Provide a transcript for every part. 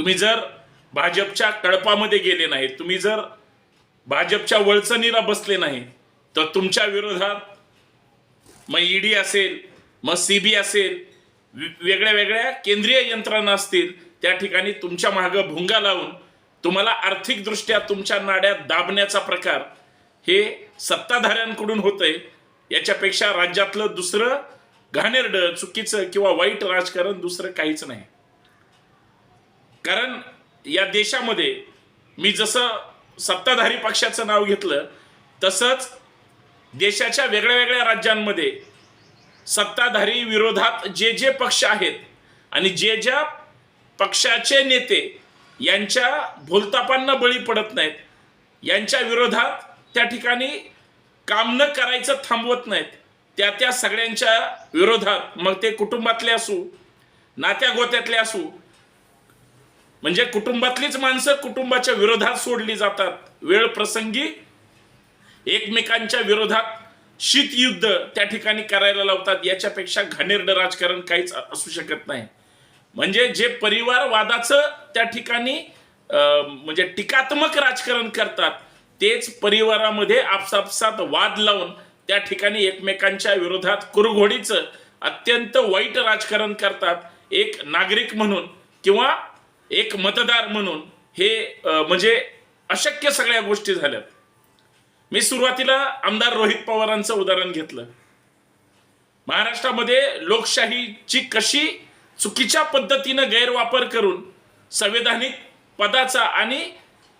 तुम्ही जर भाजपच्या कळपामध्ये गेले नाही तुम्ही जर भाजपच्या वळचणीला बसले नाही तर तुमच्या विरोधात मग ईडी असेल मग सीबी असेल वेगळ्या वेगळ्या केंद्रीय यंत्रणा असतील त्या ठिकाणी तुमच्या मागं भुंगा लावून तुम्हाला आर्थिकदृष्ट्या तुमच्या नाड्यात दाबण्याचा प्रकार हे सत्ताधाऱ्यांकडून होतंय. याच्यापेक्षा राज्यातलं दुसरं घाणेरडं चुकीचं किंवा वाईट राजकारण दुसरं काहीच नाही. कारण या देशामध्ये मी जसं सत्ताधारी पक्षाचं नाव घेतलं तसंच देशाच्या वेगळ्या वेगळ्या राज्यांमध्ये सत्ताधारी विरोधात जे जे पक्ष आहेत आणि जे ज्या पक्षाचे नेते यांच्या भूलतापांना बळी पडत नाहीत यांच्या विरोधात त्या ठिकाणी काम न करायचं थांबवत नाहीत त्या त्या सगळ्यांच्या विरोधात मग ते कुटुंबातले असू नात्या गोत्यातले असू म्हणजे कुटुंबातलीच माणसं कुटुंबाच्या विरोधात सोडली जातात. वेळ प्रसंगी एकमेकांच्या विरोधात शीतयुद्ध त्या ठिकाणी करायला लावतात. याच्यापेक्षा घाणेरडं राजकारण काहीच असू शकत नाही. म्हणजे जे परिवारवादाचं त्या ठिकाणी म्हणजे टीकात्मक राजकारण करतात तेच परिवारामध्ये आपसापसात वाद लावून त्या ठिकाणी एकमेकांच्या विरोधात कुरघोडीचं अत्यंत वाईट राजकारण करतात एक नागरिक म्हणून किंवा एक मतदार म्हणून हे म्हणजे अशक्य सगळ्या गोष्टी झाल्यात. मी सुरुवातीला आमदार रोहित पवारांचं उदाहरण घेतलं. महाराष्ट्रामध्ये लोकशाहीची कशी चुकीच्या पद्धतीनं गैरवापर करून संवैधानिक पदाचा आणि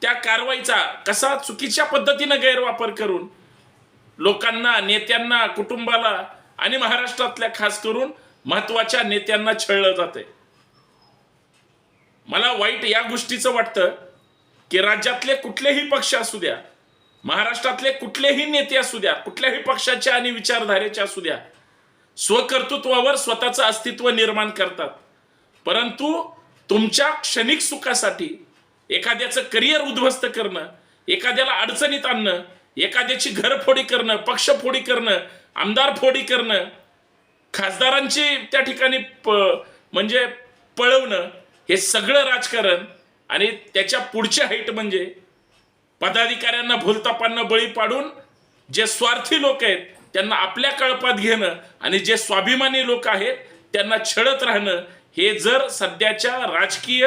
त्या कारवाईचा कसा चुकीच्या पद्धतीनं गैरवापर करून लोकांना नेत्यांना कुटुंबाला आणि महाराष्ट्रातल्या खास करून महत्त्वाच्या नेत्यांना छळलं जाते मला वाईट या गोष्टीचं वाटतं की राज्यातले कुठलेही पक्ष असू द्या महाराष्ट्रातले कुठलेही नेते असू द्या कुठल्याही पक्षाचे आणि विचारधारेचे असू द्या स्वकर्तृत्वावर स्वतःचं अस्तित्व निर्माण करतात. परंतु तुमच्या क्षणिक सुखासाठी एखाद्याचं करिअर उद्ध्वस्त करणं एखाद्याला अडचणीत आणणं एखाद्याची घरफोडी करणं पक्षफोडी करणं आमदार फोडी करणं खासदारांची त्या ठिकाणी प म्हणजे पळवणं हे सगळं राजकारण आणि त्याच्या पुढची हाईट म्हणजे पदाधिकाऱ्यांना भूलतापांना बळी पाडून जे स्वार्थी लोक आहेत त्यांना आपल्या कळपात घेणं आणि जे स्वाभिमानी लोक आहेत त्यांना छळत राहणं हे जर सध्याच्या राजकीय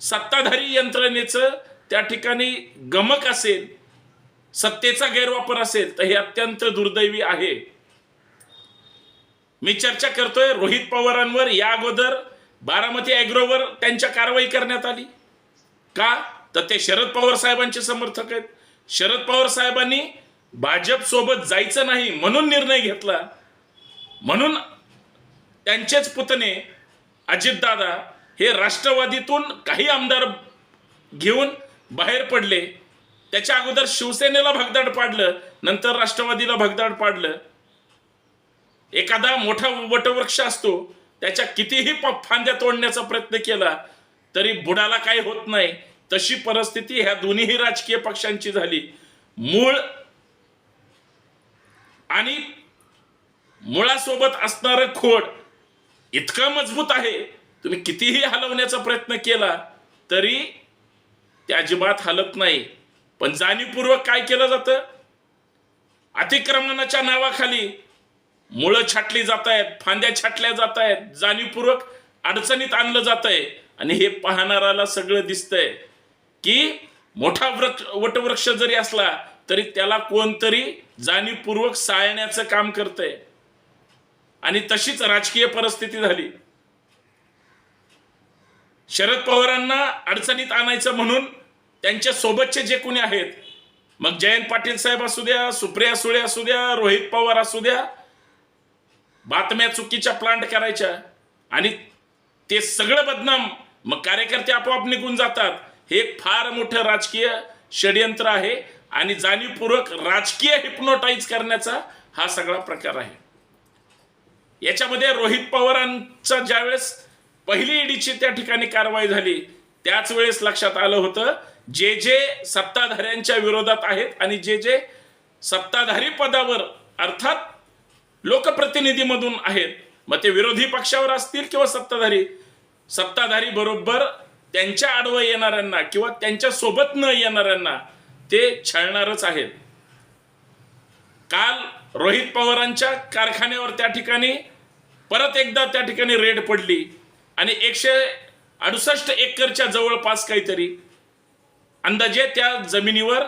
सत्ताधारी यंत्रणेचं त्या ठिकाणी गमक असेल सत्तेचा गैरवापर असेल तर हे अत्यंत दुर्दैवी आहे. मी चर्चा करतोय रोहित पवारांवर या अगोदर. बारामती अॅग्रोवर त्यांच्या कारवाई करण्यात आली. का? तर ते शरद पवार साहेबांचे समर्थक आहेत. शरद पवार साहेबांनी भाजप सोबत जायचं नाही म्हणून निर्णय घेतला. म्हणून त्यांचेच पुतणे अजितदादा हे राष्ट्रवादीतून काही आमदार घेऊन बाहेर पडले. त्याच्या अगोदर शिवसेनेला भगदाड पाडलं नंतर राष्ट्रवादीला भगदाड पाडलं. एखादा मोठा वटवृक्ष असतो त्याच्या कितीही फांद्या तोडण्याचा प्रयत्न केला तरी बुडाला काही होत नाही. तशी परिस्थिती ह्या दोन्हीही राजकीय पक्षांची झाली. मूळ आणि मुळासोबत असणारं खोड इतकं मजबूत आहे तुम्ही कितीही हलवण्याचा प्रयत्न केला तरी ते अजिबात हलत नाही. पण जाणीवपूर्वक काय केलं जातं? अतिक्रमणाच्या नावाखाली मुळं छाटली जात आहेत फांद्या छाटल्या जात आहेत जाणीवपूर्वक अडचणीत आणलं जात आहे आणि हे पाहणाऱ्याला सगळं दिसतंय की मोठा वृक्ष वटवृक्ष जरी असला तरी त्याला कोणतरी जाणीवपूर्वक साळण्याचं काम करतंय. आणि तशीच राजकीय परिस्थिती झाली. शरद पवारांना अडचणीत आणायचं म्हणून त्यांच्या सोबतचे जे कोणी आहेत मग जयंत पाटील साहेब असू द्या सुप्रिया सुळे असू द्या रोहित पवार असू द्या बातम्या चुकीच्या प्लांट करायच्या आणि ते सगळं बदनाम. मग कार्यकर्ते आपोआप निघून जातात. हे एक फार मोठं राजकीय षडयंत्र आहे आणि जाणीवपूर्वक राजकीय हिप्नोटाईज करण्याचा हा सगळा प्रकार आहे. याच्यामध्ये रोहित पवारांचा ज्यावेळेस पहिली ईडीची त्या ठिकाणी कारवाई झाली त्याच वेळेस लक्षात आलं होतं जे जे सत्ताधाऱ्यांच्या विरोधात आहेत आणि जे जे सत्ताधारी पदावर अर्थात लोकप्रतिनिधीमधून आहेत. मग ते विरोधी पक्षावर असतील किंवा सत्ताधारी? सत्ताधारी बरोबर त्यांच्या आडवं येणाऱ्यांना किंवा त्यांच्यासोबत न येणाऱ्यांना ते छळणारच आहेत. काल रोहित पवारांच्या कारखान्यावर त्या ठिकाणी परत एकदा त्या ठिकाणी रेड पडली आणि एकशे अडुसष्ट एकरच्या जवळपास काहीतरी अंदाजे त्या जमिनीवर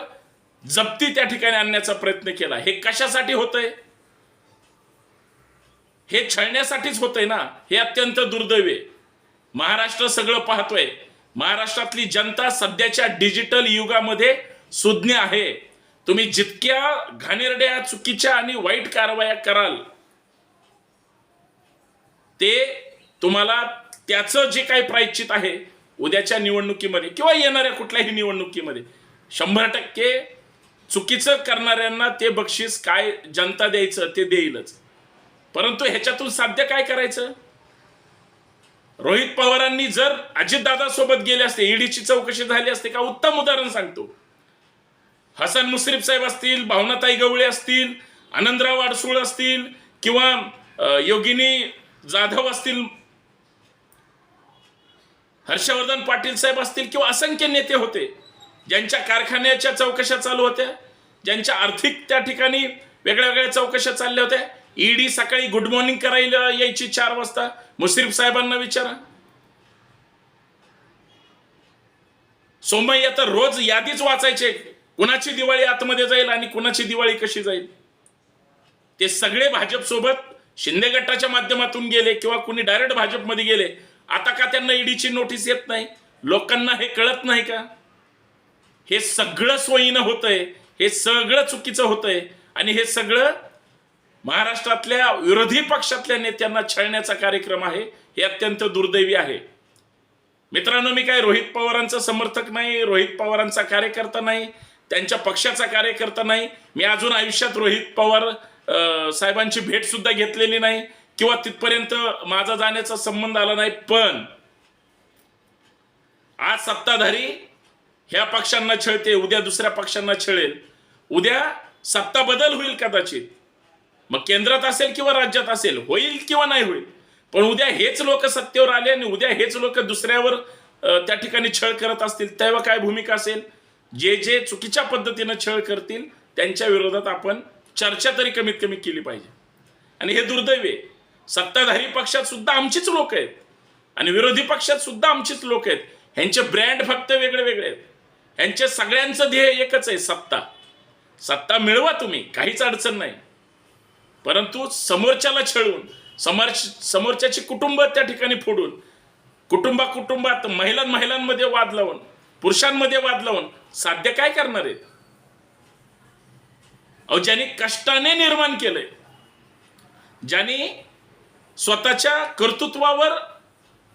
जप्ती त्या ठिकाणी आणण्याचा प्रयत्न केला. हे कशासाठी होतंय? हे छळण्यासाठीच होतंय ना हे अत्यंत दुर्दैव आहे. महाराष्ट्र सगळं पाहतोय. महाराष्ट्रातली जनता सध्याच्या डिजिटल युगामध्ये सुज्ञ आहे. तुम्ही जितक्या घाणेरड्या चुकीच्या आणि वाईट कारवाया कराल ते तुम्हाला त्याचं जे काही प्रायश्चित आहे उद्याच्या निवडणुकीमध्ये किंवा येणाऱ्या कुठल्याही निवडणुकीमध्ये शंभर टक्के चुकीचं करणाऱ्यांना ते बक्षीस काय जनता द्यायचं ते देईलच. परंतु ह्याच्यातून साध्य काय करायचं? रोहित पवारांनी जर अजितदादा सोबत गेले असते ईडीची चौकशी झाली असते का उत्तम उदाहरण सांगतो. हसन मुश्रीफ साहेब असतील भावनाताई गवळे असतील आनंदराव आडसूळ असतील किंवा योगिनी जाधव असतील हर्षवर्धन पाटील साहेब असतील किंवा असंख्य नेते होते ज्यांच्या कारखान्याच्या चौकशा चालू होत्या ज्यांच्या आर्थिक त्या ठिकाणी वेगळ्या वेगळ्या चौकशा चालल्या होत्या ईडी सकाळी गुड मॉर्निंग करायला यायची चार वाजता. मुश्रीफ साहेबांना विचारा. सोमय्या तर रोज यादीच वाचायचे. कुणाची दिवाळी आतमध्ये जाईल आणि कुणाची दिवाळी कशी जाईल? ते सगळे भाजप सोबत शिंदे गटाच्या माध्यमातून गेले किंवा कुणी डायरेक्ट भाजपमध्ये गेले. आता का त्यांना ईडीची नोटीस येत नाही? लोकांना हे कळत नाही का? हे सगळं सोयीनं होतंय. हे सगळं चुकीचं होतंय. आणि हे सगळं महाराष्ट्रातल्या विरोधी पक्षातल्या नेत्यांना छळण्याचा कार्यक्रम आहे हे अत्यंत दुर्दैवी आहे. मित्रांनो मी काय रोहित पवारांचा समर्थक नाही रोहित पवारांचा कार्यकर्ता नाही त्यांच्या पक्षाचा कार्यकर्ता नाही मी अजून आयुष्यात रोहित पवार साहेबांची भेट सुद्धा घेतलेली नाही किंवा तिथपर्यंत माझा जाण्याचा संबंध आला नाही पण आज सत्ताधारी ह्या पक्षांना छळते उद्या दुसऱ्या पक्षांना छळेल. उद्या सत्ता बदल होईल कदाचित. मग केंद्रात असेल किंवा राज्यात असेल होईल किंवा नाही होईल पण उद्या हेच लोक सत्तेवर आले आणि उद्या हेच लोक दुसऱ्यावर त्या ठिकाणी छळ करत असतील तेव्हा काय भूमिका असेल? जे जे चुकीच्या पद्धतीनं छळ करतील त्यांच्या विरोधात आपण चर्चा तरी कमीत कमी केली पाहिजे. आणि हे दुर्दैव आहे. सत्ताधारी पक्षात सुद्धा आमचीच लोक आहेत. आणि विरोधी पक्षात सुद्धा आमचीच लोक आहेत. ह्यांचे ब्रँड फक्त वेगळे वेगळे आहेत. ह्यांचे सगळ्यांचं ध्येय एकच आहे सत्ता. सत्ता मिळवा तुम्ही काहीच अडचण नाही. परंतु समोरच्याला छळून समोर समोरच्याची कुटुंब त्या ठिकाणी फोडून कुटुंबा कुटुंबात महिला महिलांमध्ये वाद लावून पुरुषांमध्ये वाद लावून साध्य काय करणार आहेत? अहो ज्यांनी कष्टाने निर्माण केलंय ज्यांनी स्वतःच्या कर्तृत्वावर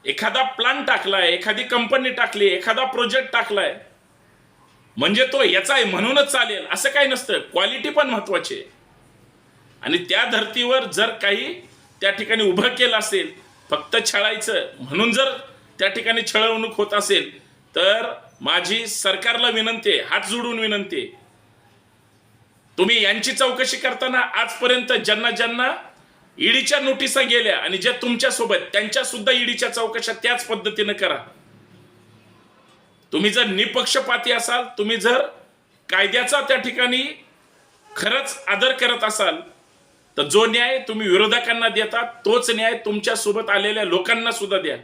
एखादा प्लान टाकलाय एखादी कंपनी टाकली एखादा प्रोजेक्ट टाकलाय म्हणजे तो याचा आहे म्हणूनच चालेल असं काही नसतं. क्वालिटी पण महत्वाची आहे. आणि त्या धर्तीवर जर काही त्या ठिकाणी उभं केलं असेल फक्त छळायचं म्हणून जर त्या ठिकाणी छळवणूक होत असेल तर माझी सरकारला विनंती आहे हात जोडून विनंती आहे. तुम्ही यांची चौकशी करताना आजपर्यंत ज्यांना ज्यांना ईडीच्या नोटिसा गेल्या आणि ज्या तुमच्यासोबत त्यांच्या सुद्धा ईडीच्या चौकशा त्याच पद्धतीनं करा. तुम्ही जर निपक्षपाती असाल तुम्ही जर कायद्याचा त्या ठिकाणी खरंच आदर करत असाल तर जो न्याय तुम्ही विरोधकांना देता तोच न्याय तुमच्यासोबत आलेल्या लोकांना सुद्धा द्या.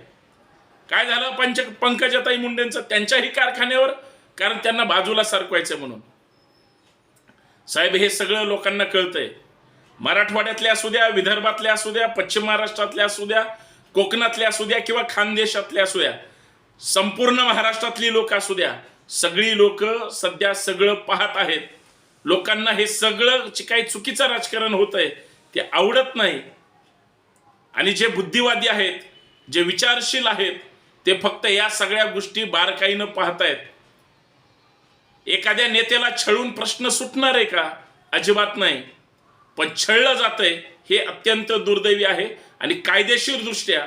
काय झालं? पंच पंकजाताई मुंडेंचं त्यांच्याही कारखान्यावर कारण त्यांना बाजूला सरकवायचं म्हणून. साहेब हे सगळं लोकांना कळतंय. मराठवाड्यातले असू द्या विदर्भातले असू द्या पश्चिम महाराष्ट्रातले असू द्या कोकणातले असू द्या किंवा खानदेशातले असू द्या संपूर्ण महाराष्ट्रातली लोक असू द्या. सगळी लोक सध्या सगळं पाहत आहेत. लोकांना हे सगळं जे काही चुकीचं राजकारण होत आहे ते आवडत नाही. आणि जे बुद्धिवादी आहेत जे विचारशील आहेत ते फक्त या सगळ्या गोष्टी बारकाईनं पाहतायत. एखाद्या नेत्याला छळून प्रश्न सुटणार आहे का? अजिबात नाही. पण छळलं जातंय हे अत्यंत दुर्दैवी आहे आणि कायदेशीर दृष्ट्या.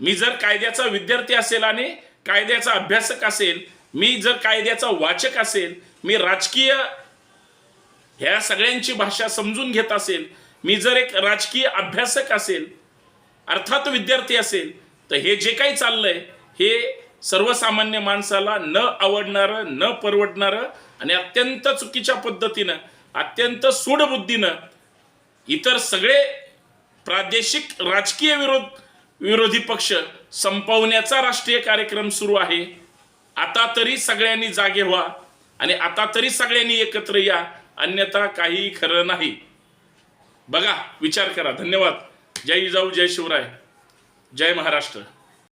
मी जर कायद्याचा विद्यार्थी असेल आणि कायद्याचा अभ्यासक असेल मी जर कायद्याचा वाचक असेल मी राजकीय ह्या सगळ्यांची भाषा समजून घेत असेल मी जर एक राजकीय अभ्यासक असेल अर्थात विद्यार्थी असेल तर हे जे काही चाललंय हे सर्वसामान्य माणसाला न आवडणारं न परवडणारं आणि अत्यंत चुकीच्या पद्धतीनं अत्यंत सूडबुद्धीनं इतर सगळे प्रादेशिक राजकीय विरोध विरोधी पक्ष संपवण्याचा राष्ट्रीय कार्यक्रम सुरू आहे. आता तरी सगळ्यांनी जागे व्हा. आणि आता तरी सगळ्यांनी एकत्र या. अन्यथा काही खरं नाही. बघा विचार करा. धन्यवाद. जय जाऊ जय शिवराय. जय महाराष्ट्र.